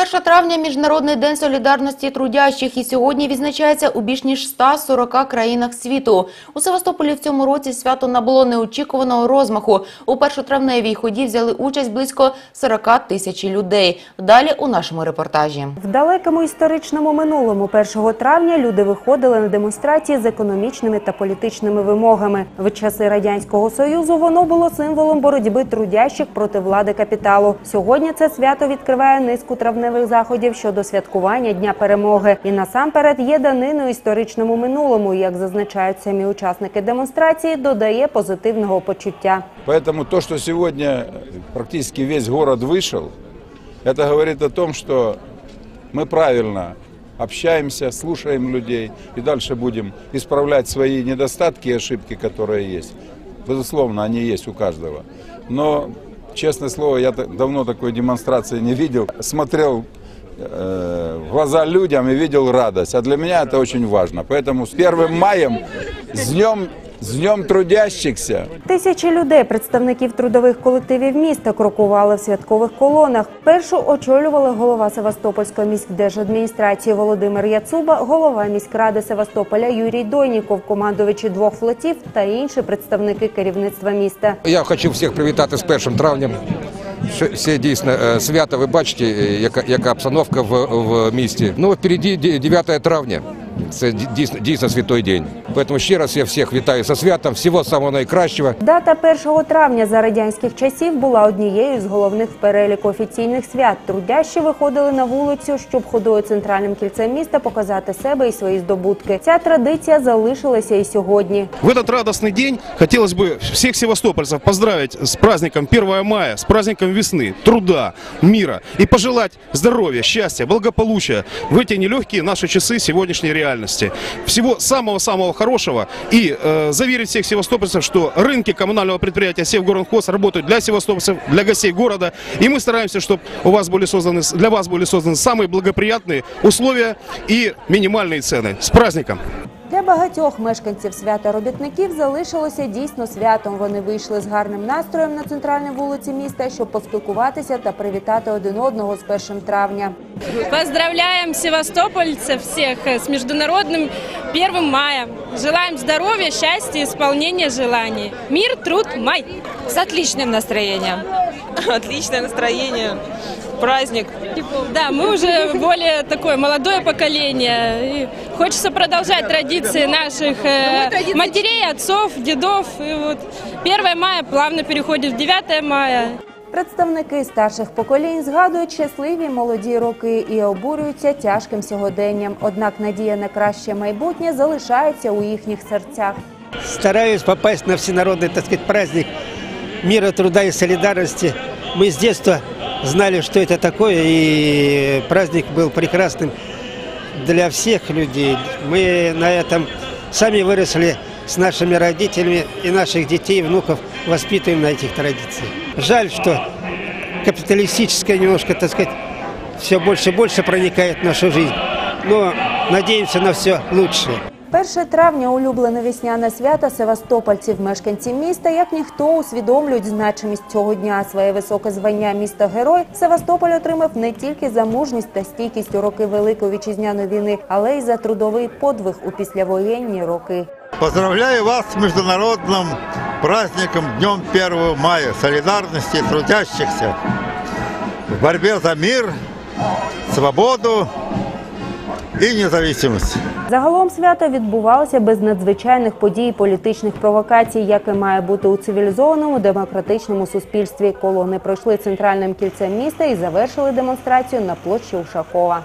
1 травня – Міжнародний день солідарності трудящих і сьогодні відзначається у більш ніж 140 країнах світу. У Севастополі в цьому році свято набуло неочікуваного розмаху. У першотравневій ході взяли участь близько 40 тисяч людей. Далі у нашому репортажі. В далекому історичному минулому 1 травня люди виходили на демонстрації з економічними та політичними вимогами. В часи радянського союзу воно було символом боротьби трудящих проти влади капіталу. Сьогодні це свято відкриває низку травневих заходів щодо святкування Дня перемоги. І насамперед є даниною історичному минулому. Як зазначають самі учасники демонстрації, додає позитивного почуття. Поэтому то, что сегодня практически весь город вышел, это говорит о том, что мы правильно общаемся, слушаем людей и дальше будем исправлять свои недостатки и ошибки, которые есть. Безусловно, они есть у каждого. Но, честное слово, я давно такой демонстрации не видел. Смотрел э, в глаза людям и видел радость. А для меня это очень важно. Поэтому с 1 маем, с днем, с днем трудящихся, Тисячі людей, представників трудових колективів міста, крокували в святкових колонах. Першу очолювали голова Севастопольської міськдержадміністрації Володимир Яцуба, голова міськради Севастополя Юрій Дойніков, командувачі двох флотів та інші представники керівництва міста. Я хочу всіх привітати з першим травнем. Що Це дійсно е, свято. Ви бачите, е, яка, яка обстановка в, в місті. Ну, впереді ді- 9 травня. Це ді- дійсно, дійсно святой день. Тому ще раз я всіх вітаю зі святом. Всього самого найкращого. Дата 1 травня за радянських часів була однією з головних в переліку офіційних свят. Трудящі виходили на вулицю, щоб ходою центральним кільцем міста показати себе і свої здобутки. Ця традиція залишилася і сьогодні. В этот радостный день хотелось бы всех севастопольцев поздравить с праздником 1 мая, с праздником весны, труда, мира и пожелать здоровья, счастья, благополучия в эти нелегкие наши часы сегодняшней Реальности. Всего самого-самого хорошего и э, заверить всех севастопольцев, что рынки коммунального предприятия Севгородхоз работают для севастопольцев, для гостей города. И мы стараемся, чтобы у вас были созданы, для вас были созданы самые благоприятные условия и минимальные цены. С праздником! Для багатьох мешканців свята робітників залишилося дійсно святом. Вони вийшли з гарним настроєм на центральній вулиці міста, щоб поспілкуватися та привітати один одного з 1 травня. Поздравляем севастопольцев всех э, с Международным 1 мая. Желаем здоровья, счастья и исполнения желаний. Мир, труд, май. С отличным настроением. Отличное настроение, праздник. Да, мы уже более такое молодое поколение. И хочется продолжать традиции наших э, матерей, отцов, дедов. И вот 1 мая плавно переходит в 9 мая. Представники старших поколінь згадують щасливі молоді роки і обурюються тяжким сьогоденням. Однак надія на краще майбутнє залишається у їхніх серцях. стараюсь попасть на всенародный, так сказать, праздник мира, труда и солидарности. Мы с детства знали, что это такое, и праздник был прекрасным для всех людей. Мы на этом сами выросли с нашими родителями и наших детей, внуков воспитываем на этих традициях. Жаль, что капиталистическое немножко, так сказать, все больше и больше проникает в нашу жизнь. Но надеемся на все лучшее. 1 травня улюблене весняне свято севастопольців, мешканці міста, як ніхто усвідомлюють значимість цього дня. Своє високе звання міста герой Севастополь отримав не тільки за мужність та стійкість у роки Великої вітчизняної війни, але й за трудовий подвиг у післявоєнні роки. Поздравляю вас с международным праздником Днем 1 мая, солидарности трудящихся в борьбе за мир, свободу и независимость. Загалом свято відбувалося без надзвичайних подій політичних провокацій, яке має бути у цивілізованому демократичному суспільстві. Колони пройшли центральним кільцем міста і завершили демонстрацію на площі Ушакова.